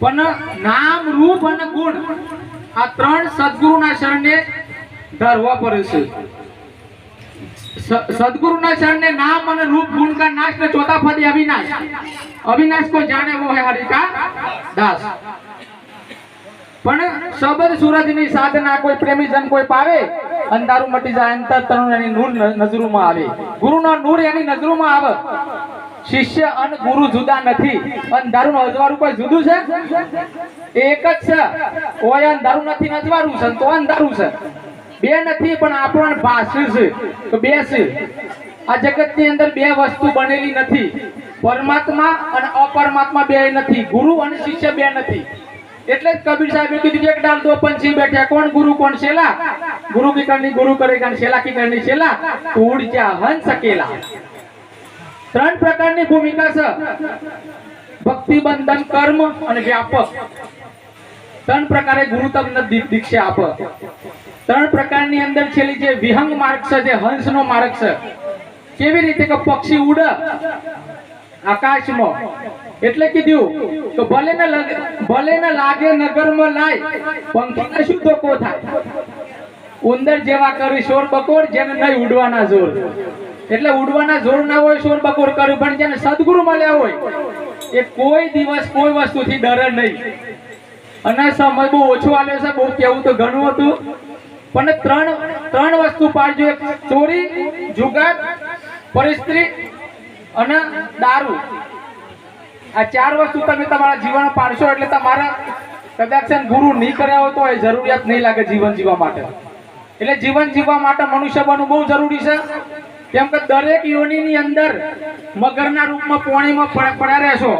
પણ નામ, રૂપ અને ગુણ આ ત્રણ સદગુરુના શરણે ધરવા પડે છે. સદગુરુના શરણે નામ અને રૂપ ગુણ કા નાશ ને ચોથા ફરી અવિનાશ. અવિનાશ કો જાણે વો હે હરિકા દાસ. પણ શબ્દ સૂરજની સાધના કોઈ પ્રેમી જન કોઈ પાવે, અંધારું મટી જાય અંતર તરુણ એની નૂર નજરૂમાં આવે. ગુરુનો નૂર એની નજરૂમાં આવે. શિષ્ય અને ગુરુ જુદા નથી. અંધારું અજવાળું કોઈ જુદું છે? એક જ છે. કોઈ અંધારું નથી અજવાળું છે. તો અંધારું છે. બે નથી, પણ આપણને ભાષે છે. તો બે છે. આ જગતની અંદર બે વસ્તુ બનેલી નથી. પરમાત્મા અને અપરમાત્મા બે નથી. ગુરુ અને શિષ્ય બે નથી. એટલે જ કબીર સાહેબે કીધું કે ડાલ દો પંછી બેઠા. કોણ ગુરુ, કોણ શેલા? ગુરુ કી કરણી ગુરુ કરેગા શેલા કી કરણી શેલા? તૂડ જા હંસ સકેલા ત્રણ પ્રકારની ભૂમિકા છે. ભક્તિ બંધન કર્મ અને વ્યાપક. ત્રણ પ્રકારે ગુરુ તમને દીક્ષા આપે. ત્રણ પ્રકારની અંદર છેલ્લી જે વિહંગ માર્ગ છે, જે હંસનો માર્ગ છે, કેવી રીતે કે પક્ષી ઉડે? આકાશમાં. એટલે કીધું કે ભલે ને ભલે ને લાગે નગરમાં લાય પંખીને શું ધોકો થાય. ઉંદર જેવા કરી શોર બકોર, જેને નહીં ઉડવાના જોર. એટલે ઉડવાના જોર ના હોય, શોર બકોર કર્યું. પણ જેને સદગુરુ મળ્યા હોય, એ કોઈ દિવસ કોઈ વસ્તુથી ડરે નહીં. અને સમય બહુ ઓછું આલ્યો છે, બહુ કેવું તો ઘણું હતું. પણ ત્રણ ત્રણ વસ્તુ પાડજો. એક ચોરી, જુગાર પરિસ્થિતિ અને દારૂ. આ ચાર વસ્તુ તમે તમારા જીવનમાં પાડશો એટલે તમારા કદાચ ગુરુ નહીં કર્યા હોય તો એ જરૂરિયાત નહીં લાગે જીવન જીવવા માટે. એટલે જીવન જીવવા માટે મનુષ્ય બનવું બહુ જરૂરી છે. કેમ કે દરેક યોનિની અંદર મગરના રૂપમાં પોણીમાં પડ્યા રહેશો.